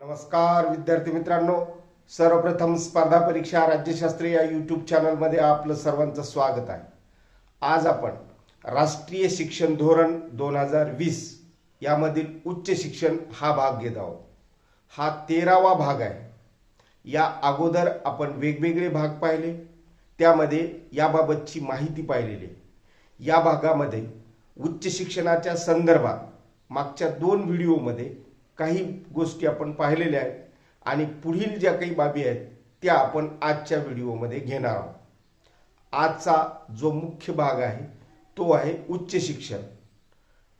नमस्कार विद्यार्थी मित्रांनो. सर्वप्रथम स्पर्धा परीक्षा राज्यशास्त्री या यूट्यूब चॅनलमध्ये आपलं सर्वांचं स्वागत आहे. आज आपण राष्ट्रीय शिक्षण धोरण दोन हजार वीस यामधील उच्च शिक्षण हा भाग घेत आहोत. हा तेरावा भाग आहे. या अगोदर आपण वेगवेगळे भाग पाहिले त्यामध्ये याबाबतची माहिती पाहिलेली. आहे. या भागामध्ये उच्च शिक्षणाच्या संदर्भात मागच्या दोन व्हिडिओमध्ये काही गोष्टी आपण पाहिलेल्या आहेत आणि पुढील ज्या काही बाबी आहेत त्या आपण आजच्या व्हिडिओमध्ये घेणार आहोत. आजचा जो मुख्य भाग आहे तो आहे उच्च शिक्षण.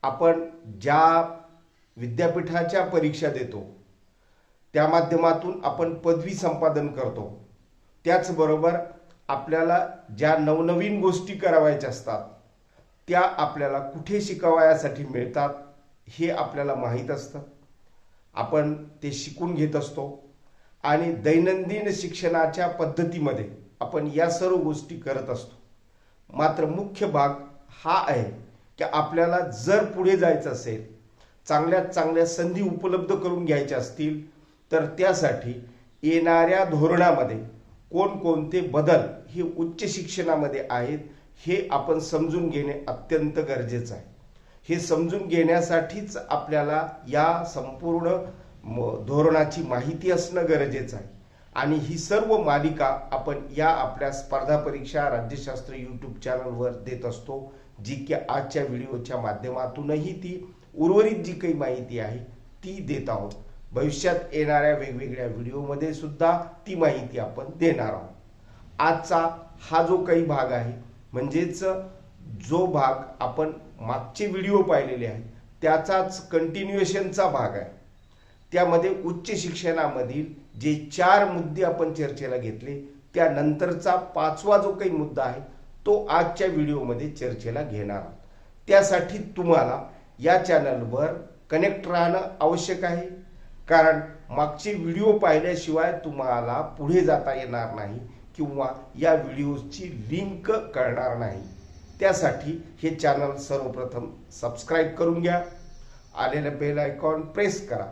आपण ज्या विद्यापीठाच्या परीक्षा देतो त्या माध्यमातून आपण पदवी संपादन करतो. त्याचबरोबर आपल्याला ज्या नवनवीन गोष्टी करावायच्या असतात त्या आपल्याला कुठे शिकावयासाठी मिळतात हे आपल्याला माहीत असतं. आपण ते शिकून घेत असतो. आणि दैनंदिन शिक्षणाच्या पद्धतीमध्ये आपण या सर्व गोष्टी करत असतो. मात्र मुख्य भाग हा आहे की आपल्याला जर पुढे जायचं असेल चांगल्यात चांगल्या संधी उपलब्ध करून घ्यायच्या असतील तर त्यासाठी येणाऱ्या धोरणामध्ये कोणकोणते बदल हे उच्च शिक्षणामध्ये आहेत हे आपण समजून घेणे अत्यंत गरजेचं आहे. हे समजून घेण्यासाठीच आपल्याला या संपूर्ण म- धोरणाची माहिती असणं गरजेचं आहे. आणि ही सर्व मालिका आपण या आपल्या स्पर्धा परीक्षा राज्यशास्त्र यूट्यूब चॅनलवर देत असतो जी की आजच्या व्हिडिओच्या माध्यमातूनही ती उर्वरित जी काही माहिती आहे ती देत आहोत. भविष्यात येणाऱ्या वेगवेगळ्या व्हिडिओमध्ये सुद्धा ती माहिती आपण देणार आहोत. आजचा हा जो काही भाग आहे म्हणजेच जो भाग आपण मागचे व्हिडिओ पाहिलेले आहेत त्याचाच कंटिन्युएशनचा भाग आहे. त्यामध्ये उच्च शिक्षणामधील जे चार मुद्दे आपण चर्चेला घेतले त्यानंतरचा पाचवा जो काही मुद्दा आहे तो आजच्या व्हिडिओमध्ये चर्चेला घेणार आहोत. त्यासाठी तुम्हाला या चॅनलवर कनेक्ट राहणं आवश्यक आहे कारण मागचे व्हिडिओ पाहिल्याशिवाय तुम्हाला पुढे जाता येणार नाही किंवा या व्हिडिओची लिंक कळणार नाही. त्यासाठी हे चॅनल सर्वप्रथम सबस्क्राईब करून घ्या. आलेलं बेल आयकॉन प्रेस करा.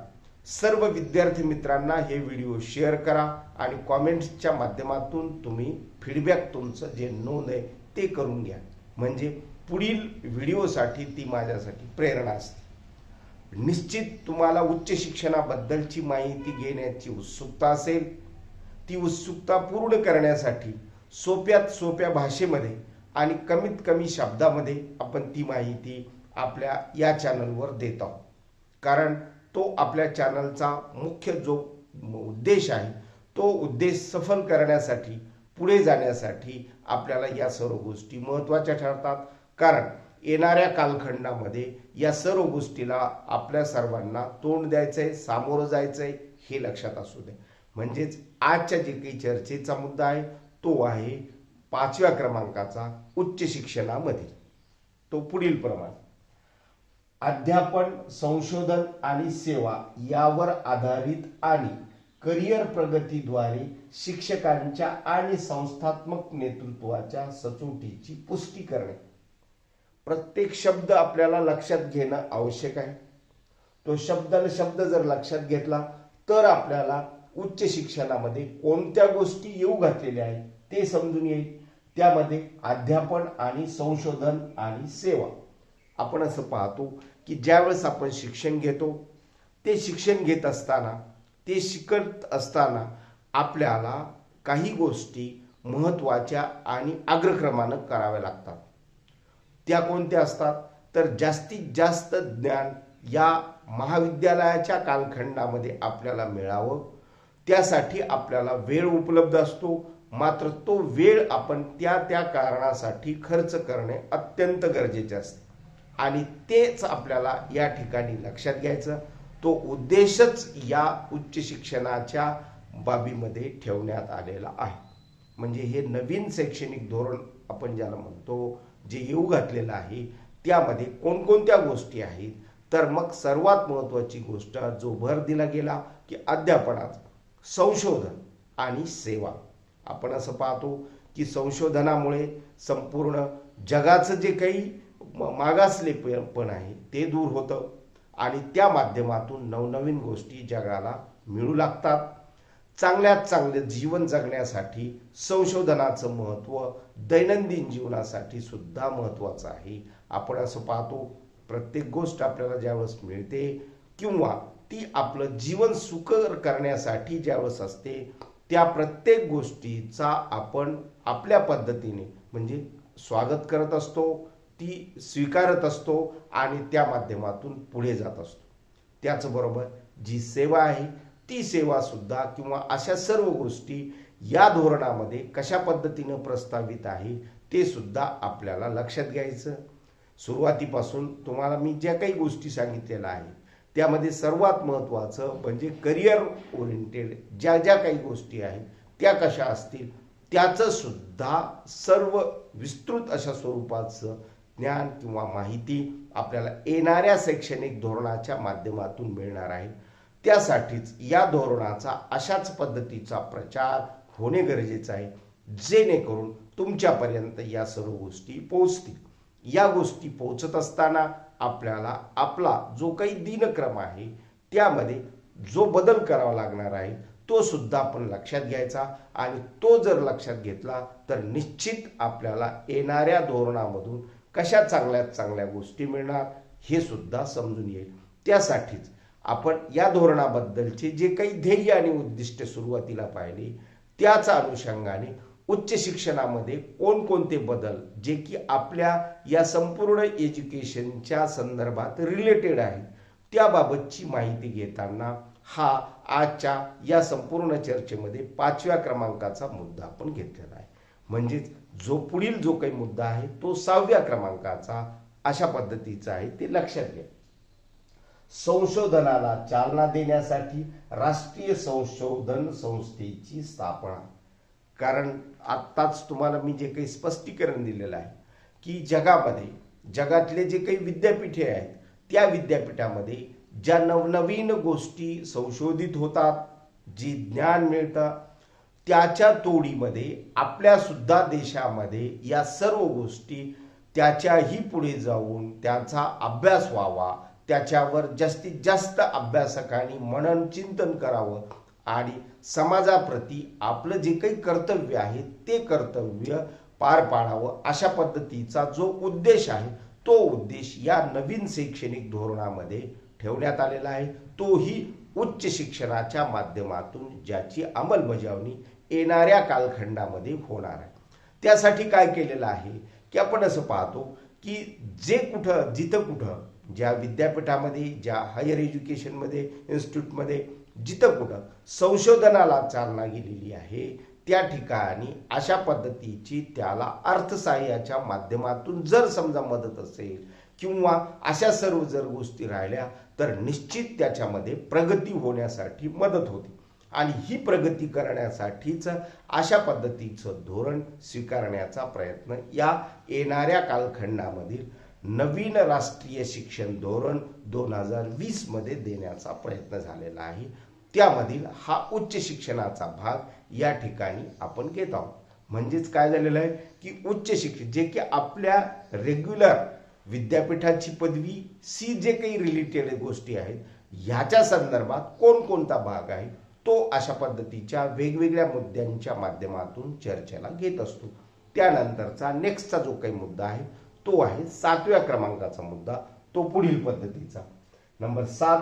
सर्व विद्यार्थी मित्रांना हे व्हिडिओ शेअर करा आणि कॉमेंट्सच्या माध्यमातून तुम्ही फीडबॅक तुमचं जे नोंद आहे ते करून घ्या. म्हणजे पुढील व्हिडिओसाठी ती माझ्यासाठी प्रेरणा असते. निश्चित तुम्हाला उच्च शिक्षणाबद्दलची माहिती घेण्याची उत्सुकता असेल. ती उत्सुकता पूर्ण करण्यासाठी सोप्यात सोप्या भाषेमध्ये आणि कमीत कमी शब्दामध्ये आपण ती माहिती आपल्या या चॅनलवर देत आहोत. कारण तो आपल्या चॅनलचा मुख्य जो उद्देश आहे तो उद्देश सफल करण्यासाठी पुढे जाण्यासाठी आपल्याला या सर्व गोष्टी महत्त्वाच्या ठरतात. कारण येणाऱ्या कालखंडामध्ये या सर्व गोष्टीला आपल्या सर्वांना तोंड द्यायचं आहे सामोरं जायचं आहे हे लक्षात असू दे. म्हणजेच आजच्या जे काही चर्चेचा मुद्दा आहे तो आहे पाचव्या क्रमांकाचा उच्च शिक्षणामध्ये. तो पुढील प्रमाणे. अध्यापन संशोधन आणि सेवा यावर आधारित आणि करिअर प्रगतीद्वारे शिक्षकांच्या आणि संस्थात्मक नेतृत्वाच्या सचोटीची पुष्टी करणे. प्रत्येक शब्द आपल्याला लक्षात घेणं आवश्यक आहे. तो शब्द शब्द जर लक्षात घेतला तर आपल्याला उच्च शिक्षणामध्ये कोणत्या गोष्टी येऊ घातलेल्या आहेत ते समजून येईल. त्यामध्ये अध्यापन आणि संशोधन आणि सेवा. आपण असं पाहतो की ज्यावेळेस आपण शिक्षण घेतो ते शिक्षण घेत असताना ते शिकत असताना आपल्याला काही गोष्टी महत्त्वाच्या आणि अग्रक्रमानं कराव्या लागतात. त्या कोणत्या असतात? तर जास्तीत जास्त ज्ञान या महाविद्यालयाच्या कालखंडामध्ये आपल्याला मिळावं. त्यासाठी आपल्याला वेळ उपलब्ध असतो. मात्र तो वेळ आपण त्या त्या कारणासाठी खर्च करणे अत्यंत गरजेचे असते. आणि तेच आपल्याला या ठिकाणी लक्षात घ्यायचं तो उद्देशच या उच्च शिक्षणाच्या बाबीमध्ये ठेवण्यात आलेला आहे. म्हणजे हे नवीन शैक्षणिक धोरण आपण ज्याला म्हणतो जे येऊ घातलेलं आहे त्यामध्ये कोणकोणत्या गोष्टी आहेत? तर मग सर्वात महत्त्वाची गोष्ट जो भर दिला गेला की अध्यापनात संशोधन आणि सेवा. आपण असं पाहतो की संशोधनामुळे संपूर्ण जगाचं जे काही मागासले पण आहे ते दूर होतं. आणि त्या माध्यमातून नवनवीन गोष्टी जगाला मिळू लागतात. चांगल्यात चांगले जीवन जगण्यासाठी संशोधनाचं महत्त्व दैनंदिन जीवनासाठी सुद्धा महत्त्वाचं आहे. आपण असं पाहतो प्रत्येक गोष्ट आपल्याला ज्यावेळेस मिळते किंवा ती आपलं जीवन सुकर करण्यासाठी ज्यावेळेस असते त्या प्रत्येक गोष्टीचा आपण आपल्या पद्धतीने म्हणजे स्वागत करत असतो ती स्वीकारत असतो आणि त्या माध्यमातून पुढे जात असतो. त्याचबरोबर जी सेवा आहे ती सेवासुद्धा किंवा अशा सर्व गोष्टी या धोरणामध्ये कशा पद्धतीनं प्रस्तावित आहे ते सुद्धा आपल्याला लक्षात घ्यायचं. सुरुवातीपासून तुम्हाला मी ज्या काही गोष्टी सांगितलेल्या आहेत त्यामध्ये सर्वात महत्त्वाचं म्हणजे करिअर ओरिएंटेड ज्या ज्या काही गोष्टी आहेत त्या कशा असतील त्याचं सुद्धा सर्व विस्तृत अशा स्वरूपाचं ज्ञान किंवा माहिती आपल्याला येणाऱ्या शैक्षणिक धोरणाच्या माध्यमातून मिळणार आहे. त्यासाठीच या धोरणाचा अशाच पद्धतीचा प्रचार होणे गरजेचं आहे जेणेकरून तुमच्यापर्यंत या सर्व गोष्टी पोहोचतील. या गोष्टी पोहोचत असताना आपल्याला आपला जो काही दिनक्रम आहे त्यामध्ये जो बदल करावा लागणार आहे तो सुद्धा आपण लक्षात घ्यायचा आणि तो जर लक्षात घेतला तर निश्चित आपल्याला येणाऱ्या धोरणामधून कशा चांगल्यात चांगल्या गोष्टी मिळणार हे सुद्धा समजून येईल. त्यासाठीच आपण या धोरणाबद्दलचे जे काही ध्येय आणि उद्दिष्ट सुरुवातीला पाहिले त्याच अनुषंगाने उच्च शिक्षणामध्ये कोणकोणते बदल जे की आपल्या या संपूर्ण एज्युकेशनच्या संदर्भात रिलेटेड आहेत त्याबाबतची माहिती घेताना हा आजच्या या संपूर्ण चर्चेमध्ये पाचव्या क्रमांकाचा मुद्दा आपण घेतलेला आहे. म्हणजेच जो पुढील जो काही मुद्दा आहे तो सहाव्या क्रमांकाचा अशा पद्धतीचा आहे ते लक्षात घ्या. संशोधनाला चालना देण्यासाठी राष्ट्रीय संशोधन संस्थेची स्थापना कारण आत्ताच तुम्हाला मी जे काही स्पष्टीकरण दिलेलं आहे की जगामध्ये जगातले जे काही विद्यापीठे आहेत त्या विद्यापीठामध्ये ज्या नवनवीन गोष्टी संशोधित होतात जी ज्ञान मिळतं त्याच्या तोडीमध्ये आपल्या सुद्धा देशामध्ये या सर्व गोष्टी त्याच्याही पुढे जाऊन त्याचा अभ्यास व्हावा त्याच्यावर जास्तीत जास्त अभ्यासकांनी मनन चिंतन करावं आणि समाजाप्रती आपलं जे काही कर्तव्य आहे ते कर्तव्य पार पाडावं अशा पद्धतीचा जो उद्देश आहे तो उद्देश या नवीन शैक्षणिक धोरणामध्ये ठेवण्यात आलेला आहे. तोही उच्च शिक्षणाच्या माध्यमातून ज्याची अंमलबजावणी येणाऱ्या कालखंडामध्ये होणार आहे. त्यासाठी काय केलेलं आहे की आपण असं पाहतो की जे कुठं जिथं कुठं ज्या विद्यापीठामध्ये ज्या हायर एज्युकेशनमध्ये इन्स्टिट्यूटमध्ये जिथं कुठं संशोधनाला चालना गेलेली आहे त्या ठिकाणी अशा पद्धतीची त्याला अर्थसहाय्याच्या माध्यमातून जर समजा मदत असेल किंवा अशा सर्व जर गोष्टी राहिल्या तर निश्चित त्याच्यामध्ये प्रगती होण्यासाठी मदत होते. आणि ही प्रगती करण्यासाठीच अशा पद्धतीचं धोरण स्वीकारण्याचा प्रयत्न या येणाऱ्या कालखंडामधील नवीन राष्ट्रीय शिक्षण धोरण दोन हजार वीसमध्ये देण्याचा प्रयत्न झालेला आहे. त्यामधील हा उच्च शिक्षणाचा भाग या ठिकाणी आपण घेत आहोत. म्हणजेच काय झालेलं आहे की उच्च शिक्षण जे की आपल्या रेग्युलर विद्यापीठाची पदवी सी जे काही रिलेटेड गोष्टी आहेत ह्याच्या संदर्भात कोणकोणता भाग आहे तो अशा पद्धतीच्या वेगवेगळ्या मुद्द्यांच्या माध्यमातून चर्चेला घेत असतो. त्यानंतरचा नेक्स्टचा जो काही मुद्दा आहे तो आहे सातव्या क्रमांकाचा मुद्दा तो पुढील पद्धतीचा. नंबर सात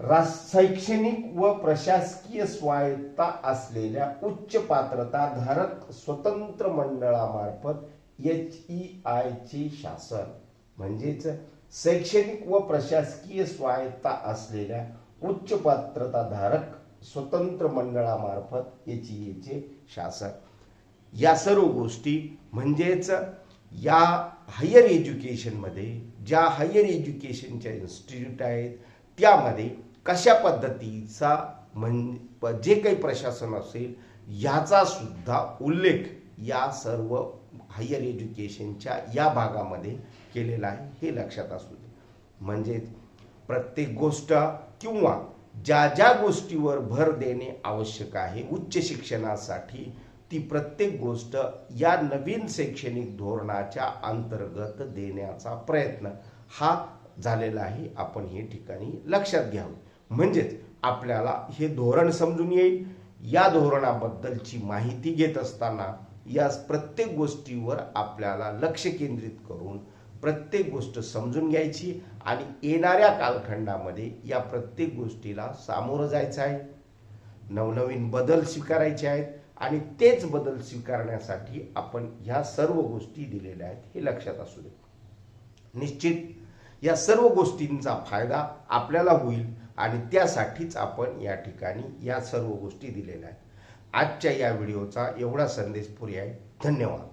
शैक्षणिक व प्रशासकीय स्वायत्ता असलेल्या उच्च पात्रता धारक स्वतंत्र मंडळामार्फत एच ई आय चे शासन. म्हणजेच शैक्षणिक व प्रशासकीय स्वायत्ता असलेल्या उच्च पात्रता धारक स्वतंत्र मंडळामार्फत एच ई चे शासन. या सर्व गोष्टी म्हणजेच या हायर एज्युकेशनमध्ये ज्या हायर एज्युकेशनच्या इन्स्टिट्यूट आहेत त्यामध्ये कशा पद्धतीचा म्हण जे काही प्रशासन असेल याचा सुद्धा उल्लेख या सर्व हायर एज्युकेशनच्या या भागामध्ये केलेला आहे हे लक्षात असू दे. म्हणजेच प्रत्येक गोष्ट किंवा ज्या ज्या गोष्टीवर भर देणे आवश्यक आहे उच्च शिक्षणासाठी ती प्रत्येक गोष्ट या नवीन शैक्षणिक धोरणाच्या अंतर्गत देण्याचा प्रयत्न हा झालेला आहे. आपण हे ठिकाणी लक्षात घ्यावं. म्हणजेच आपल्याला हे धोरण समजून येईल. या धोरणाबद्दलची माहिती घेत असताना या प्रत्येक गोष्टीवर आपल्याला लक्ष केंद्रित करून प्रत्येक गोष्ट समजून घ्यायची आणि येणाऱ्या कालखंडामध्ये या प्रत्येक गोष्टीला सामोरं जायचं आहे. नवनवीन बदल स्वीकारायचे आहेत आणि तेच बदल स्वीकारण्यासाठी आपण ह्या सर्व गोष्टी दिलेल्या आहेत हे लक्षात असू दे. निश्चित या सर्व गोष्टींचा फायदा आपल्याला होईल. आणि त्यासाठीच आपण या ठिकाणी या सर्व गोष्टी दिलेल्या आहेत. आजच्या या व्हिडिओचा एवढा संदेश पुरी आहे. धन्यवाद.